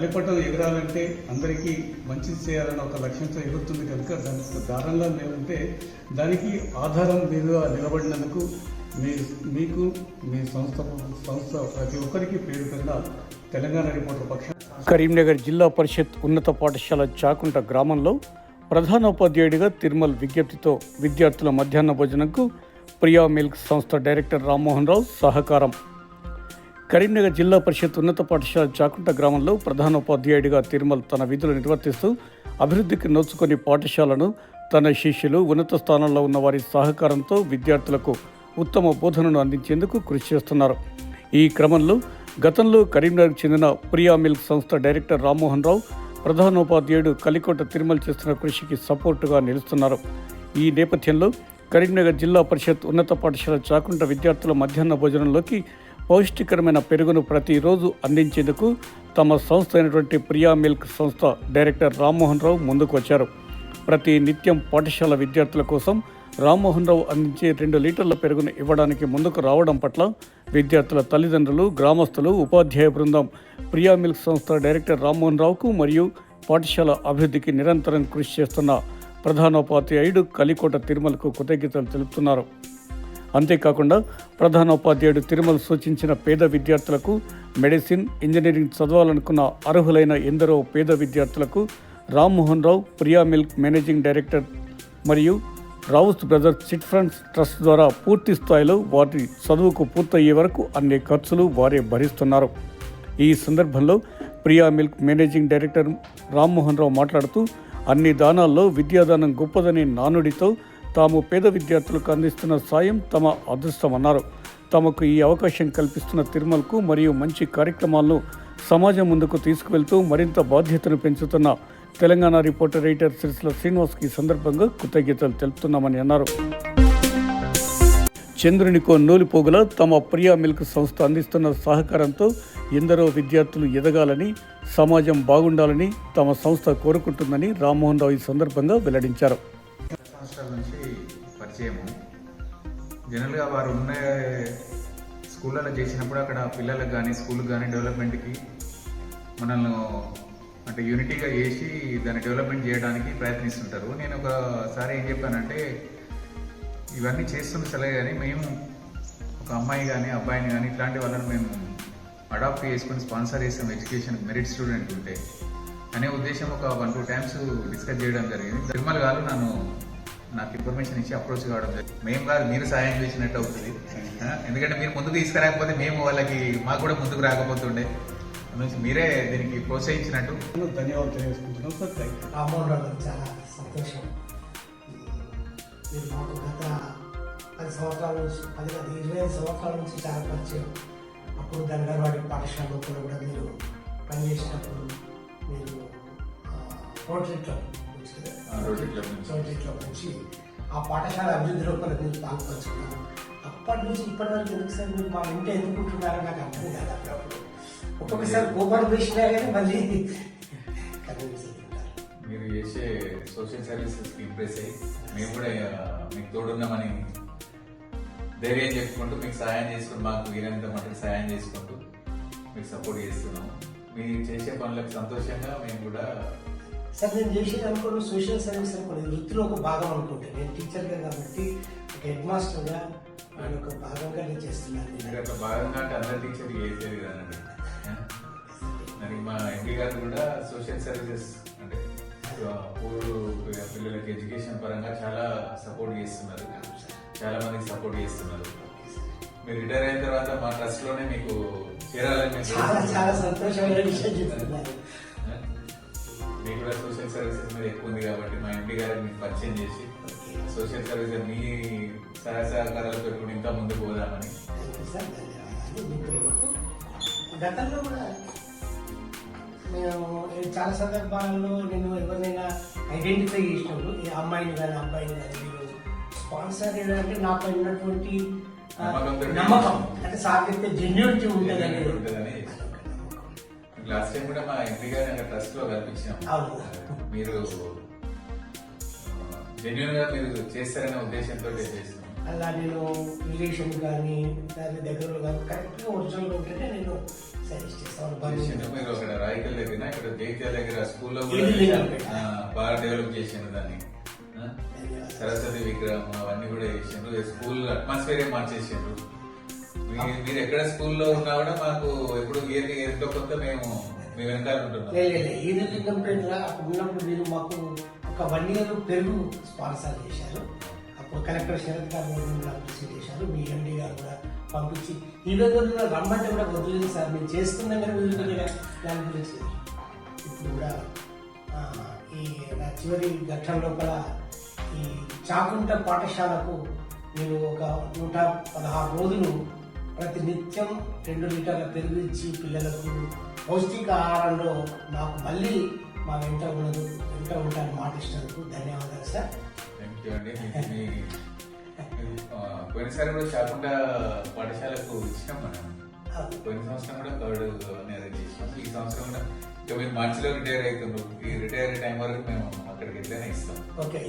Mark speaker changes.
Speaker 1: గాలిపటం ఎగరాలంటే అందరికీ మంచిది చేయాలని ఒక లక్ష్యంతో ఎగురుతుంది కనుక దానికి దారంగా లేదంటే దానికి ఆధారం మీదుగా నిలబడినందుకు మీ మీకు మీ సంస్థ సంస్థ ప్రతి ఒక్కరికి పేరు పేరున తెలంగాణ రిపోర్టర్ పక్షం కరీంనగర్ జిల్లా పరిషత్ ఉన్నత పాఠశాల చాకుంట గ్రామంలో ప్రధానోపాధ్యాయుడిగా తిరుమల్ విజ్ఞప్తితో విద్యార్థుల మధ్యాహ్న భోజనంకు ప్రియా మిల్క్ సంస్థ డైరెక్టర్ రామ్మోహన్ రావు సహకారం. కరీంనగర్ జిల్లా పరిషత్ ఉన్నత పాఠశాల చాకుంట గ్రామంలో ప్రధానోపాధ్యాయుడిగా తిరుమల్ తన విధులు నిర్వర్తిస్తూ అభివృద్ధికి నోచుకొని పాఠశాలను తన శిష్యులు ఉన్నత స్థానంలో ఉన్న వారి సహకారంతో విద్యార్థులకు ఉత్తమ బోధనను అందించేందుకు కృషి చేస్తున్నారు. ఈ క్రమంలో గతంలో కరీంనగర్కు చెందిన ప్రియా మిల్క్ సంస్థ డైరెక్టర్ రామ్మోహన్ రావు ప్రధానోపాధ్యాయుడు కలికోట తిరుమల చేస్తున్న కృషికి సపోర్టుగా నిలుస్తున్నారు. ఈ నేపథ్యంలో కరీంనగర్ జిల్లా పరిషత్ ఉన్నత పాఠశాల చాకుంట విద్యార్థుల మధ్యాహ్న భోజనంలోకి పౌష్టికరమైన పెరుగును ప్రతిరోజు అందించేందుకు తమ సంస్థ అయినటువంటి ప్రియా మిల్క్ సంస్థ డైరెక్టర్ రామ్మోహన్ రావు ముందుకు వచ్చారు. ప్రతి నిత్యం పాఠశాల విద్యార్థుల కోసం రామ్మోహన్ రావు అందించే రెండు లీటర్ల పెరుగును ఇవ్వడానికి ముందుకు రావడం పట్ల విద్యార్థుల తల్లిదండ్రులు గ్రామస్తులు ఉపాధ్యాయ బృందం ప్రియా మిల్క్ సంస్థ డైరెక్టర్ రామ్మోహన్ రావుకు మరియు పాఠశాల అభివృద్ధికి నిరంతరం కృషి చేస్తున్న ప్రధానోపాధ్యాయుడు కలికోట తిరుమలకు కృతజ్ఞతలు తెలుపుతున్నారు. అంతేకాకుండా ప్రధానోపాధ్యాయుడు తిరుమల సూచించిన పేద విద్యార్థులకు మెడిసిన్ ఇంజనీరింగ్ చదవాలనుకున్న అర్హులైన ఎందరో పేద విద్యార్థులకు Rammohan Rao Priya milk managing director మరియు Rao's brothers chit funds trust ద్వారా పూర్తి స్థాయిలో వారి చదువుకు పూర్తయ్యే వరకు అన్ని ఖర్చులు వారే భరిస్తున్నారు. ఈ సందర్భంలో Priya milk managing director Rammohan Rao మాట్లాడుతూ అన్ని దానాల్లో విద్యాదానం గొప్పదని నానుడితో తాము పేద విద్యార్థులకు అందిస్తున్న సాయం తమ అదృష్టమన్నారు. తమకు ఈ అవకాశం కల్పిస్తున్న తిరుమలకు మరియు మంచి కార్యక్రమాలను సమాజం ముందుకు తీసుకువెళ్తూ మరింత బాధ్యతను పెంచుతున్న తెలంగాణ రిపోర్టర్ రైటర్ సిరిసిల శ్రీనివాస్కి ఈ సందర్భంగా కృతజ్ఞతలు తెలుపుతున్నామని అన్నారు. చంద్రునికో నూలిపోగుల తమ ప్రియా మిల్క్ సంస్థ అందిస్తున్న సహకారంతో ఎందరో విద్యార్థులు ఎదగాలని సమాజం బాగుండాలని తమ సంస్థ కోరుకుంటుందని రామ్మోహన్ రావు ఈ సందర్భంగా వెల్లడించారు.
Speaker 2: నుంచి పరిచయము. జనరల్గా వారు ఉన్న స్కూళ్ళలో చేసినప్పుడు అక్కడ పిల్లలకు కానీ స్కూల్కి కానీ డెవలప్మెంట్కి మనల్ని అంటే యూనిటీగా చేసి దాన్ని డెవలప్మెంట్ చేయడానికి ప్రయత్నిస్తుంటారు. నేను ఒకసారి ఏం చెప్పానంటే ఇవన్నీ చేస్తున్న సరే కానీ మేము ఒక అమ్మాయి కానీ అబ్బాయిని కానీ ఇట్లాంటి వాళ్ళని మేము అడాప్ట్ చేసుకొని స్పాన్సర్ చేస్తాం ఎడ్యుకేషన్ మెరిట్ స్టూడెంట్ ఉంటే. అనే ఉద్దేశం ఒక వన్ టూ టైమ్స్ డిస్కస్ చేయడం జరిగింది. తిరుమల గారు నన్ను నాకు ఇన్ఫర్మేషన్ ఇచ్చి అప్రోచ్ కావడం జరిగింది మేము కాదు మీరు సాయం చేసినట్టు అవుతుంది. ఎందుకంటే మీరు ముందుకు తీసుకురాకపోతే మేము వాళ్ళకి మాకు కూడా ముందుకు రాకపోతుండే. అందుకే మీరే దీనికి ప్రోత్సహించినట్టు.
Speaker 1: ధన్యవాదాలు తెలియజేసుకుంటున్నాం sir thank you
Speaker 3: Rammohan Rao garu చాలా సంతోషం. మీరు మాకు గత పది సంవత్సరాల నుంచి పది కాదు ఇరవై ఐదు సంవత్సరాల నుంచి చాలా పరిచయం. అప్పుడు గంగారవాడి పాఠశాలలో కూడా కూడా మీరు పనిచేసినప్పుడు మీరు క్లబ్ నుంచి కదా?
Speaker 2: ఆ, క్లబ్ నుంచి.
Speaker 3: ఆ పాఠశాల అభివృద్ధిలో కూడా నేను పాల్పంచుకున్నారు అప్పటి నుంచి ఇప్పటి వరకు ఎందుకు మీరు మా ఇంటి ఎందుకుంటున్నారో నాకు అర్థం కాదు అప్పుడప్పుడు ఒక్కొక్కసారి కోపాలు వేసినా కానీ మళ్ళీ
Speaker 2: మీరు చేసే సోషల్ సర్వీసెస్ ఇంప్రెస్ అయ్యి మేము కూడా మీకు తోడున్నామని ధైర్యం చెప్పుకుంటూ మీకు సహాయం చేసుకుంటూ మాకు వీరంత మటుకు సహాయం చేసుకుంటూ మీకు సపోర్ట్ చేస్తున్నాము మీరు చేసే పనులకు సంతోషంగా మేము కూడా
Speaker 3: సార్ నేను చేసేది అనుకోండి సోషల్ సర్వీస్ అనుకోండి వృత్తిలో ఒక భాగం అనుకుంటాను నేను టీచర్గా కాబట్టి ఒక హెడ్ మాస్టర్గా నేను ఒక భాగంగా నేను చేస్తున్నాను
Speaker 2: అట్లా భాగంగా అంటే అందరి టీచర్లు చేసేది కదండి? మరి మా ఎంపీ గారు కూడా సోషల్ సర్వీసెస్ అంటే పూర్ పిల్లలకి ఎడ్యుకేషన్ పరంగా చాలా సపోర్ట్ చేస్తున్నారు చాలా మందికి సపోర్ట్ చేస్తున్నారు మీరు రిటైర్ అయిన తర్వాత మా ట్రస్ట్లోనే మీకు చేరాలని
Speaker 3: చాలా చాలా. సంతోషమైన విషయం చెప్తున్నారు
Speaker 2: ఆ? మీకు కూడా సోషల్ సర్వీసెస్ మీద ఎక్కువ ఉంది కాబట్టి మా ఎంపీ గారికి మీకు పరిచయం చేసి సోషల్ సర్వీసెస్ మీ సహాయ సహకారాలతో కూడా ఇంకా ముందుకు పోదామని.
Speaker 3: గతంలో కూడా నేను నేను చాలా సందర్భాలలో నేను ఎవరినైనా ఐడెంటిఫై చేసినప్పుడు ఈ అమ్మాయిని కానీ అబ్బాయిని కానీ స్పాన్సర్ అంటే నాపై ఉన్నటువంటి నమ్మకం అంటే చెప్తే జెన్యూనిటీ ఉంటుంది అనేది?
Speaker 2: లాస్ట్ టైం కూడా మా ఎంపీ అక్కడ ట్రస్ట్లో కల్పించాం. మీరు జెన్యున్గా మీరు చేస్తారనే ఉద్దేశంతో చేస్తున్నాం.
Speaker 3: అలా నేను రిలేషన్ కానీ దాని దగ్గరలో కానీ కరెక్ట్గా ఒరిజినల్ ఉంటేనే నేను సజెస్ట్ చేస్తాను.
Speaker 2: మీరు అక్కడ రాయికల్ దగ్గర ఇక్కడ జైత్యాల దగ్గర స్కూల్లో బాగా డెవలప్ చేసిండ్రు దాన్ని. సరస్వతి విగ్రహం అవన్నీ కూడా చేసిండ్రు స్కూల్ అట్మాస్ఫియర్ మార్చేసిండ్రు మీరు ఎక్కడ స్కూల్లో ఉన్నా కూడా మాకు ఎప్పుడు ఇయర్ ఎంతో కొంత మేము మీ వెనకాల ఉంటున్నాం.
Speaker 3: లేదు కంప్లైంట్ ఈది లింగంపేట అప్పుడు ఉన్నప్పుడు మీరు మాకు ఒక వన్ ఇయర్ పెరుగు స్పాన్సర్ చేశారు. అప్పుడు కలెక్టర్ శరత్ గారు కూడా చేశారు. మీ ఎండి గారు కూడా పంపించి ఈ రోజు రమ్మంటే కూడా వదిలేదు సార్. మేము చేస్తున్నాం కానీ వదిలిపోయిన దాని గురించి ఇప్పుడు కూడా ఈ నా చివరి ఘట్టం లోపల ఈ చాకుంట పాఠశాలకు నేను ఒక నూట పదహారు రోజులు ప్రతి నిత్యం రెండు లీటర్ల పెరుగు ఇచ్చి పిల్లలకు పౌష్టికాహారంలో నాకు మళ్ళీ మా వెంట ఉన్నది వెంట ఉంటాను మాట ఇచ్చినందుకు ధన్యవాదాలు సార్.
Speaker 2: పోయినసారి కూడా చాకుండా పాఠశాలకు ఇచ్చినాం మనం. పోయిన సంవత్సరం కూడా థర్డ్ అరేంజ్ చేసినాం. ఈ సంవత్సరం కూడా ఇంకా మీరు మార్చిలో రిటైర్ అవుతున్నారు ఈ రిటైర్ టైం వరకు మేము అక్కడికి ఎట్లయినా ఇస్తాం.
Speaker 3: ఓకే